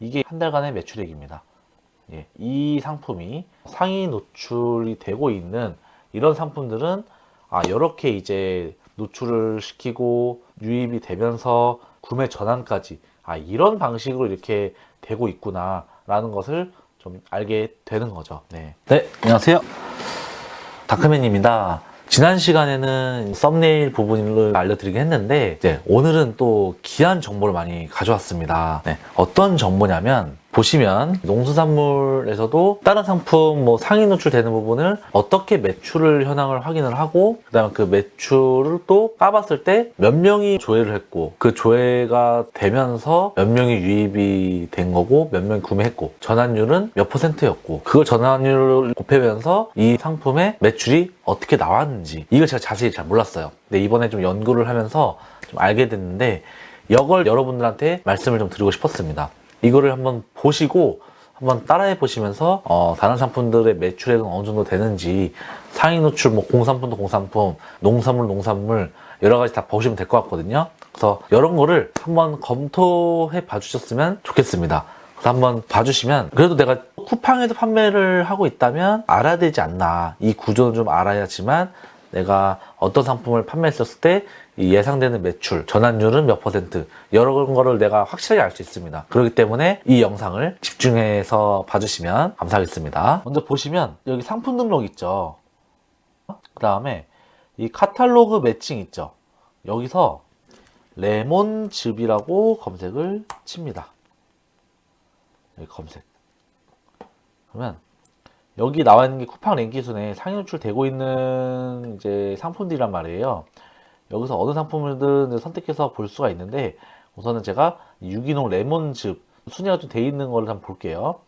이게 한 달간의 매출액입니다. 예, 이 상품이 상위 노출이 되고 있는 이런 상품들은 아, 이렇게 이제 노출을 시키고 유입이 되면서 구매 전환까지 아, 이런 방식으로 이렇게 되고 있구나라는 것을 좀 알게 되는 거죠. 네. 네, 안녕하세요. 다크맨입니다. 지난 시간에는 썸네일 부분을 알려드리긴 했는데 이제 오늘은 또 귀한 정보를 많이 가져왔습니다. 네, 어떤 정보냐면 보시면 농수산물에서도 다른 상품 뭐 상위 노출되는 부분을 어떻게 매출을 현황을 확인을 하고 그다음에 그 매출을 또 까봤을 때 몇 명이 조회를 했고 그 조회가 되면서 몇 명이 유입이 된 거고 몇 명이 구매했고 전환율은 몇 퍼센트였고 그걸 전환율을 곱해면서 이 상품의 매출이 어떻게 나왔는지 이걸 제가 자세히 잘 몰랐어요. 근데 이번에 좀 연구를 하면서 좀 알게 됐는데 이걸 여러분들한테 말씀을 좀 드리고 싶었습니다. 이거를 한번 보시고 한번 따라해 보시면서 어, 다른 상품들의 매출액은 어느 정도 되는지 상위 노출 뭐 공산품도 공산품, 농산물 농산물 여러 가지 다 보시면 될 것 같거든요. 그래서 이런 거를 한번 검토해 봐 주셨으면 좋겠습니다. 그래서 한번 봐주시면 그래도 내가 쿠팡에서 판매를 하고 있다면 알아야 되지 않나 이 구조는 좀 알아야지만 내가 어떤 상품을 판매했었을 때 이 예상되는 매출, 전환율은 몇 퍼센트 여러 거를 내가 확실하게 알 수 있습니다. 그렇기 때문에 이 영상을 집중해서 봐주시면 감사하겠습니다. 먼저 보시면 여기 상품 등록 있죠. 그 다음에 이 카탈로그 매칭 있죠. 여기서 레몬즙이라고 검색을 칩니다. 여기 검색. 그러면 여기 나와 있는 게 쿠팡 랭키순에 상위 노출되고 있는 이제 상품들이란 말이에요. 여기서 어느 상품이든 선택해서 볼 수가 있는데 우선은 제가 유기농 레몬즙 순위가 좀 돼 있는 걸 한번 볼게요.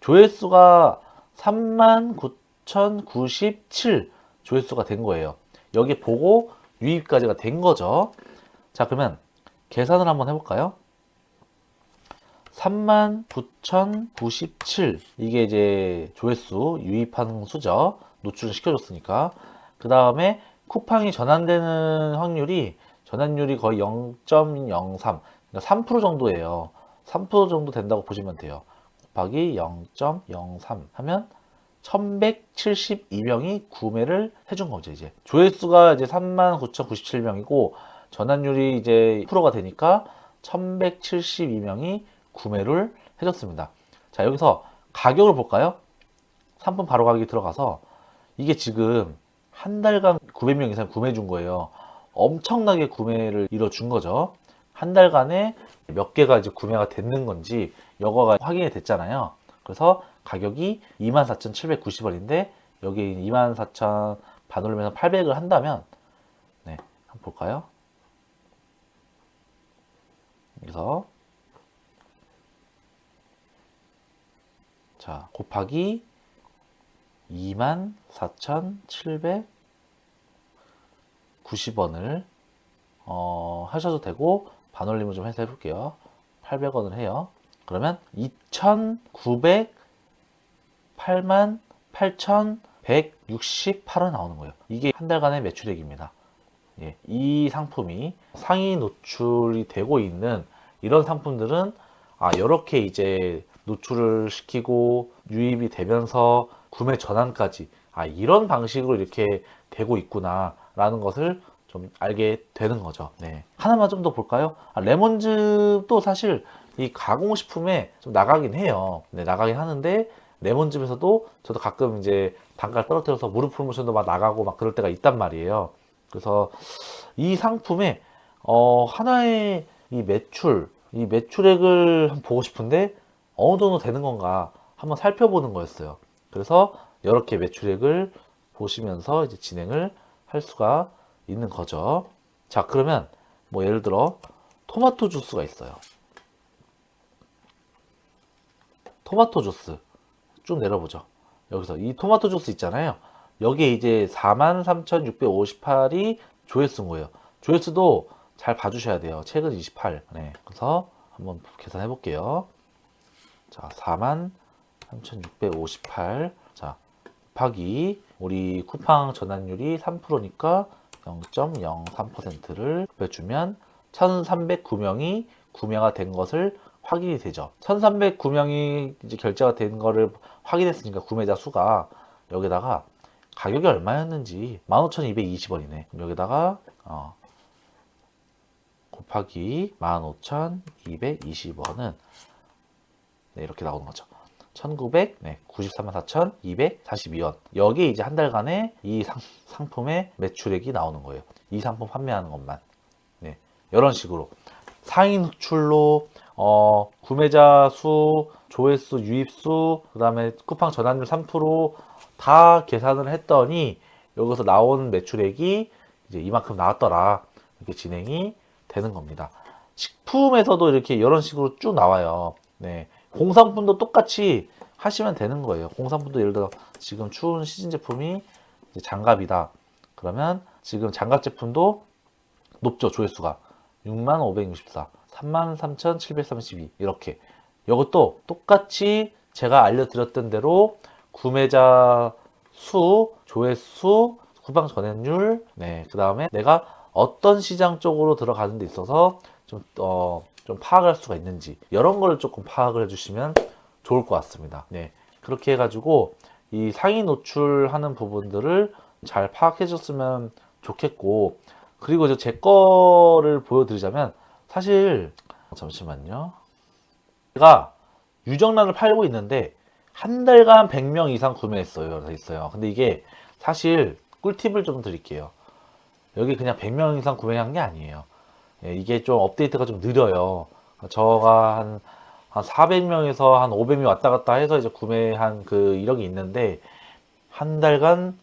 조회수가 39,097 조회수가 된 거예요. 여기 보고 유입까지가 된 거죠. 자, 그러면 계산을 한번 해볼까요? 39,097 이게 이제 조회수 유입한 수죠. 노출을 시켜줬으니까. 그 다음에 쿠팡이 전환되는 확률이 전환율이 거의 0.03 그러니까 3% 정도예요. 3% 정도 된다고 보시면 돼요. 곱하기 0.03 하면 1172명이 구매를 해준 거죠, 이제. 조회수가 이제 39,097명이고, 전환율이 이제 1%가 되니까 1172명이 구매를 해줬습니다. 자, 여기서 가격을 볼까요? 상품 바로 가격이 들어가서, 이게 지금 한 달간 900명 이상 구매해 준 거예요. 엄청나게 구매를 이뤄준 거죠. 한 달간에 몇 개가 이제 구매가 됐는 건지 여거가 확인이 됐잖아요. 그래서 가격이 24,790원인데 여기 24,000 반올리면서 800을 한다면 네, 한번 볼까요? 여기서 자 곱하기 24,790원을 어, 하셔도 되고 반올림을 좀 해서 해볼게요. 800원을 해요. 그러면 2,900 8만 8,168원 나오는 거예요. 이게 한 달간의 매출액입니다. 예, 이 상품이 상위 노출이 되고 있는 이런 상품들은 아, 이렇게 이제 노출을 시키고 유입이 되면서 구매 전환까지 아, 이런 방식으로 이렇게 되고 있구나라는 것을 좀 알게 되는 거죠. 네. 하나만 좀 더 볼까요? 아, 레몬즙도 사실 이 가공식품에 좀 나가긴 해요. 네, 나가긴 하는데 레몬즙에서도 저도 가끔 이제 단가를 떨어뜨려서 무릎 프로모션도 막 나가고 막 그럴 때가 있단 말이에요. 그래서 이 상품의 어, 하나의 이 매출, 이 매출액을 보고 싶은데 어느 정도 되는 건가 한번 살펴보는 거였어요. 그래서 이렇게 매출액을 보시면서 이제 진행을 할 수가 있는 거죠. 자, 그러면 뭐 예를 들어 토마토 주스가 있어요. 토마토 주스 쭉 내려보죠. 여기서 이 토마토 주스 있잖아요. 여기에 이제 43,658이 조회수인 거예요. 조회수도 잘 봐주셔야 돼요. 최근 28. 네. 그래서 한번 계산해 볼게요. 자, 43,658. 자, 곱하기 우리 쿠팡 전환율이 3%니까 0.03%를 곱해주면 1,309명이 구매가 된 것을 확인이 되죠. 1309명이 이제 결제가 된 거를 확인했으니까 구매자 수가 여기다가 가격이 얼마였는지 15,220원이네. 여기다가 어, 곱하기 15,220원은 네, 이렇게 나오는 거죠. 1900, 네, 93만 4,242원. 여기 이제 한 달간의 이 상, 상품의 매출액이 나오는 거예요. 이 상품 판매하는 것만. 네, 이런 식으로. 상위 노출로, 어, 구매자 수, 조회수, 유입수, 그 다음에 쿠팡 전환율 3%다 계산을 했더니 여기서 나온 매출액이 이제 이만큼 나왔더라. 이렇게 진행이 되는 겁니다. 식품에서도 이렇게 이런 식으로 쭉 나와요. 네. 공산품도 똑같이 하시면 되는 거예요. 공산품도 예를 들어 지금 추운 시즌 제품이 이제 장갑이다. 그러면 지금 장갑 제품도 높죠. 조회수가 6564, 33,732 이렇게. 이것도 똑같이 제가 알려드렸던 대로 구매자 수, 조회수, 쿠팡 전환율, 네, 그 다음에 내가 어떤 시장 쪽으로 들어가는 데 있어서 좀, 어, 좀 파악할 수가 있는지 이런 거를 조금 파악을 해주시면 좋을 것 같습니다. 네, 그렇게 해가지고 이 상위 노출하는 부분들을 잘 파악해 줬으면 좋겠고 그리고 이제 제 거를 보여드리자면 사실 잠시만요. 제가 유정란을 팔고 있는데 한 달간 100명 이상 구매했어요. 돼 있어요. 근데 이게 사실 꿀팁을 좀 드릴게요. 여기 그냥 100명 이상 구매한 게 아니에요. 예, 이게 좀 업데이트가 좀 느려요. 저가 한, 한 400명에서 한 500명 왔다 갔다 해서 이제 구매한 그 이력이 있는데 한 달간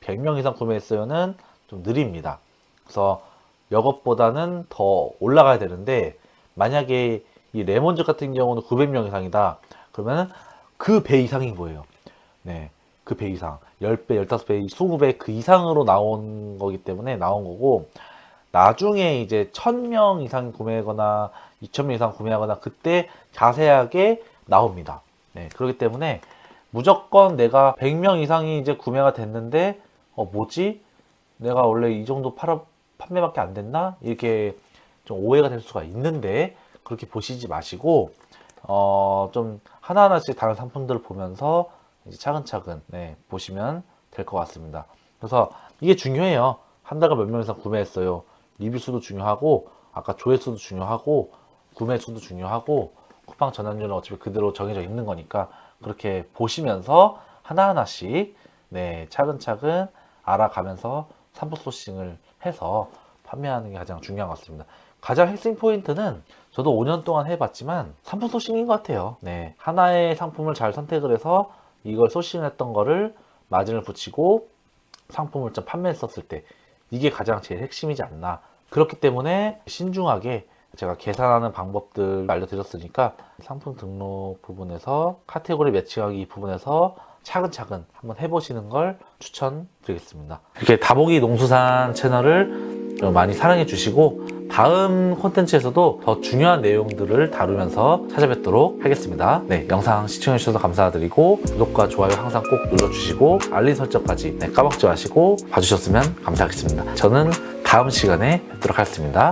100명 이상 구매했어요는 좀 느립니다. 그래서 이것보다는 더 올라가야 되는데 만약에 이 레몬즙 같은 경우는 900명 이상이다. 그러면 그 배 이상인 거예요. 네. 그 배 이상. 10배, 15배, 20배 그 이상으로 나온 거기 때문에 나온 거고 나중에 이제 1000명 이상 구매하거나 2000명 이상 구매하거나 그때 자세하게 나옵니다. 네. 그렇기 때문에 무조건 내가 100명 이상이 이제 구매가 됐는데 어 뭐지? 내가 원래 이 정도 팔아 판매밖에 안 됐나? 이렇게 좀 오해가 될 수가 있는데 그렇게 보시지 마시고 어 좀 하나하나씩 다른 상품들을 보면서 이제 차근차근 네, 보시면 될 것 같습니다. 그래서 이게 중요해요. 한 달간 몇 명 이상 구매했어요. 리뷰 수도 중요하고 아까 조회수도 중요하고 구매 수도 중요하고 쿠팡 전환율은 어차피 그대로 정해져 있는 거니까 그렇게 보시면서 하나하나씩 네, 차근차근 알아가면서 삼부 소싱을 해서 판매하는 게 가장 중요한 것 같습니다. 가장 핵심 포인트는 저도 5년 동안 해봤지만 상품 소싱인 것 같아요. 네, 하나의 상품을 잘 선택을 해서 이걸 소싱했던 거를 마진을 붙이고 상품을 좀 판매했었을 때 이게 가장 제일 핵심이지 않나. 그렇기 때문에 신중하게 제가 계산하는 방법들 알려드렸으니까 상품 등록 부분에서 카테고리 매칭하기 이 부분에서 차근차근 한번 해보시는 걸 추천드리겠습니다. 이렇게 다보기 농수산 채널을 좀 많이 사랑해 주시고 다음 콘텐츠에서도 더 중요한 내용들을 다루면서 찾아뵙도록 하겠습니다. 네, 영상 시청해 주셔서 감사드리고 구독과 좋아요 항상 꼭 눌러주시고 알림 설정까지 네, 까먹지 마시고 봐주셨으면 감사하겠습니다. 저는 다음 시간에 뵙도록 하겠습니다.